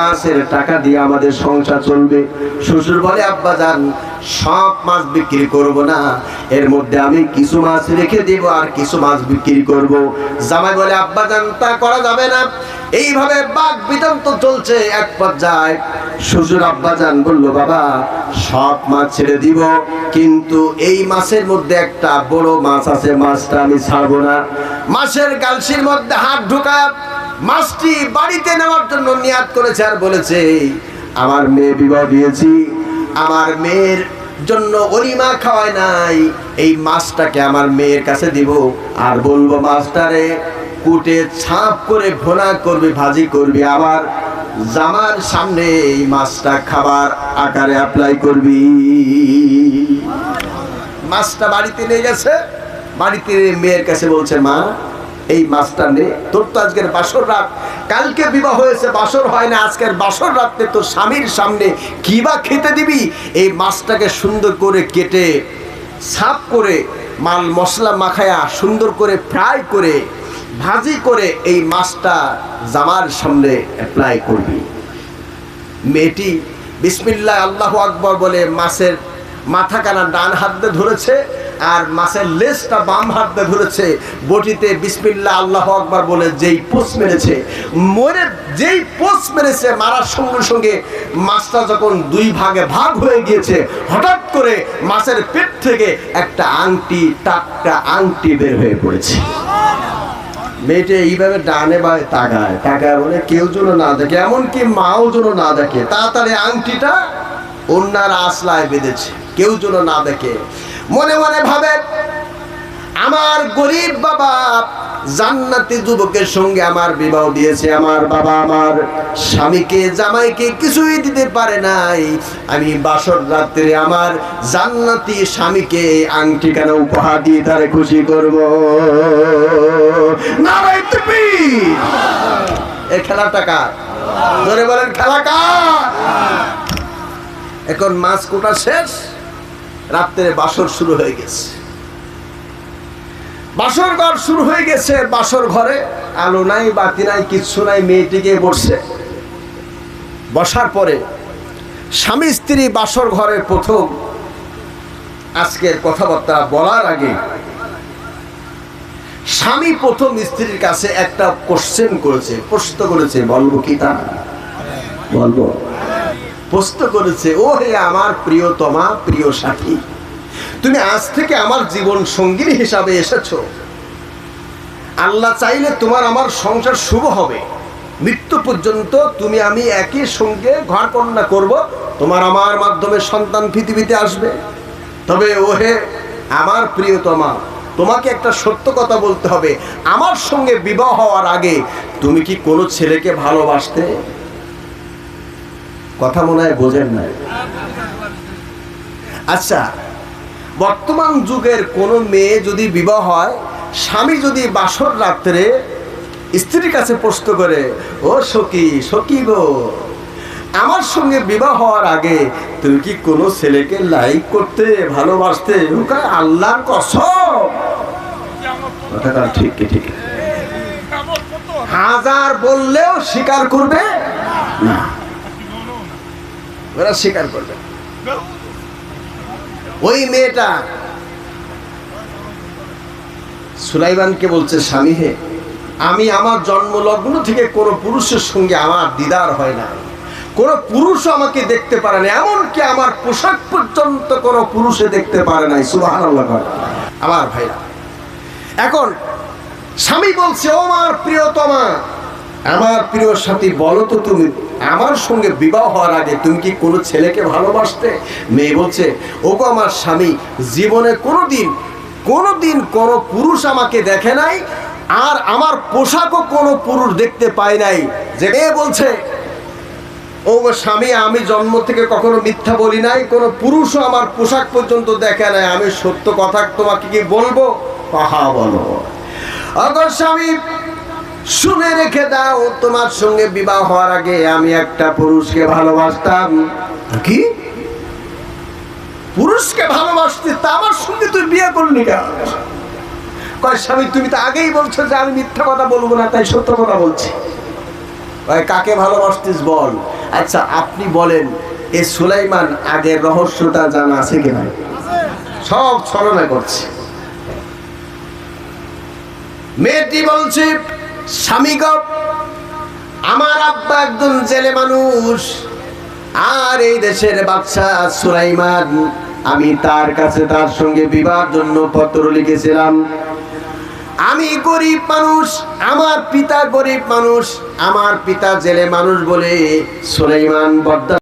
মাছের টাকা দিয়ে আমাদের সংসার চলবে। শ্বশুর বলে, আব্বা যান, সব মাছ বিক্রি করব না। এর মধ্যে আমি কিছু মাছ রেখে দেব আর কিছু মাছ বিক্রি করব। জামাই বলে, আব্বা যান, তা করা যাবে না। এইভাবে বাঘ বিতন্ত চলছে এক পর্যায়ে। শ্বশুর আব্বা যান বলল, বাবা, সব মাছ ছেড়ে দিব, কিন্তু এই মাছের মধ্যে একটা বড় মাছ আছে, মাছটা আমি ছাড়বো না। মাছের গালসির মধ্যে হাত ঢুকায় মাছটি বাড়িতে নেওয়ার জন্য নিয়াত করেছে আর বলেছে, আমার মেয়ে বিবাহ দিয়েছি, আমার মেয়ের জন্য অরিমা খাওয়ায় নাই, এই মাছটাকে আমার মেয়ের কাছে দিব। আর বলব মাছটারে কুটে ছাপ করে ভোনা করবি, ভাজি করবি, আবার জামার সামনে এই মাছটা খাবার আকারে অ্যাপ্লাই করবি। মাছটা বাড়িতে নিয়ে গেছে, বাড়িতে মেয়ের কাছে বলছে, মা এই মাছটা নে। তোর তো আজকের বাসর রাত। কালকে বিবাহ হয়েছে, বাসর হয় না, আজকের বাসর রাতে তোর স্বামীর সামনে কি বা খেতে দিবি? এই মাছটাকে সুন্দর করে কেটে, সাফ করে, মাল মশলা মাখায়া সুন্দর করে ফ্রাই করে, ভাজি করে এই মাছটা জামার সামনে অ্যাপ্লাই করবি। মেয়েটি বিসমিল্লাহ আল্লাহ আকবর বলে মাছের মাথা কানা ডান হাত ধরেছে। আর মাছের লেজটা বাম হাত দিয়ে ধরেছে। বটিতে বিসমিল্লাহ, আল্লাহ আকবর বলে যেই পোষ মেরেছে। মরে যেই পোষ মেরেছে, মারার সঙ্গে সঙ্গে মাছটা যখন দুই ভাগে ভাগ হয়ে গিয়েছে, হঠাৎ করে মাছের পেট থেকে একটা আংটি, টাটকা আংটি বের হয়ে পড়েছে। মেয়েটা এইভাবে ডানে বায় তাকায়। তাকায় বলে, কেউ যেন না দেখে, এমনকি মাও যেন না দেখে। তাড়াতাড়ি আংটিটা অন্যার আসলায় বেঁধেছে। কেউ যেন না দেখে। মনে মনে ভাবে আমার গরিব বাবা জান্নাতি যুবকের সঙ্গে আমার বিবাহ দিয়েছে, আমার বাবা আমার স্বামীকে, জামাইকে কিছুই দিতে পারে নাই। আমি বাসর রাত্রে আমার জান্নাতি স্বামীকে আংটি কেন উপহার দিয়ে তারে খুশি করব। এই খেলাটা কার? ধরে বলেন, খেলা কার? এখন মাছ কোটা শেষ? রাত্রে বাসর শুরু হয়ে গেছে। বাসর ঘর শুরু হয়ে গেছে, বাসর ঘরে আলো নাই, বাতি নাই, কিচ্ছু নাই মেয়েটিকে বসছে। বসার পরে স্বামী স্ত্রী বাসর ঘরে প্রথম আজকের কথাবার্তা বলার আগে স্বামী প্রথম স্ত্রীর কাছে একটা কোশ্চেন করেছে, প্রশ্ন করেছে, বলব কি তা? বলব। প্রশ্ন করেছে, ও হে আমার প্রিয়তমা, প্রিয় সাথী, তুমি আজ থেকে আমার জীবন সঙ্গিনী হিসাবে এসেছ। আল্লাহ চাইলে তোমার আমার সংসার শুভ হবে। মৃত্যু পর্যন্ত তুমি আমি একই সঙ্গে ঘর কন্যা করব। তোমার আমার মাধ্যমে সন্তান পৃথিবীতে আসবে। তবে ওহে আমার প্রিয়তমা, তোমাকে একটা সত্য কথা বলতে হবে। আমার সঙ্গে বিবাহ হওয়ার আগে তুমি কি কোনো ছেলেকে ভালোবাসতে? কথা মনে হয় বোঝেন না আচ্ছা বর্তমান যুগের কোনো মেয়ে যদি বিবাহ হয়, স্বামী যদি বাসর রাত্রে স্ত্রীর কাছে প্রশ্ন করে, ও সখী সখী গো, আমার সঙ্গে বিবাহ হওয়ার আগে তুমি কি কোনো ছেলেকে লাইক করতে, ভালোবাসতে কথাটা ঠিক ঠিক হাজার বললেও স্বীকার করবে? না। ওরা স্বীকার করবে। ওই মেয়েটা সুলাইমানকে বলছে, স্বামী হে, আমি আমার জন্মলগ্ন থেকে কোনো পুরুষের সঙ্গে আমার দিদার হয় না কোনো পুরুষ আমাকে দেখতে পারে না এমনকি আমার পোশাক পর্যন্ত কোনো পুরুষে দেখতে পারে নাই। সুবাহ আমার ভাইরা, এখন স্বামী বলছে, ও আমার প্রিয়তমা, আমার প্রিয় সাথী, বলো তো তুমি আমার সঙ্গে বিবাহ হওয়ার আগে তুমি কি কোনো ছেলেকে ভালোবাসতে? মেয়ে বলছে, ওগো আমার স্বামী, জীবনে কোনো দিন কোনো দিন কোনো পুরুষ আমাকে দেখে নাই, আর আমার পোশাকও কোনো পুরুষ দেখতে পায় নাই। যে মেয়ে বলছে ও স্বামী, আমি জন্ম থেকে কখনো মিথ্যা বলি নাই, কোনো পুরুষও আমার পোশাক পর্যন্ত দেখে নাই। আমি সত্য কথা তোমাকে কি বলব? কাহা বলো। অগর স্বামী শুনে রেখে দাও তোমার সঙ্গে বিবাহ হওয়ার আগে আমি একটা পুরুষকে ভালোবাসতাম। কি? পুরুষকে ভালোবাসতে তা আমার সঙ্গে তুই বিয়ে করলি কেন? কয় স্বামী তুমি তো আগেই বলছো যে আমি মিথ্যা কথা বলব না তাই সত্য কথা বলছি। কাকে ভালোবাসতিস বল? আচ্ছা আপনি বলেন এ সুলাইমান আগের রহস্যটা জানা আছে কিনা সব ছলনা করছে। মেয়েটি বলছে স্বামী গো, আমার আব্বা একজন জেলে মানুষ আর এই দেশের বাচ্চা সুলাইমান আমি তার কাছে তার সঙ্গে বিবাহ জন্য পত্র লিখেছিলাম। আমি গরিব মানুষ আমার পিতা গরিব মানুষ আমার পিতা জেলে মানুষ বলে সুলাইমান বদ্দা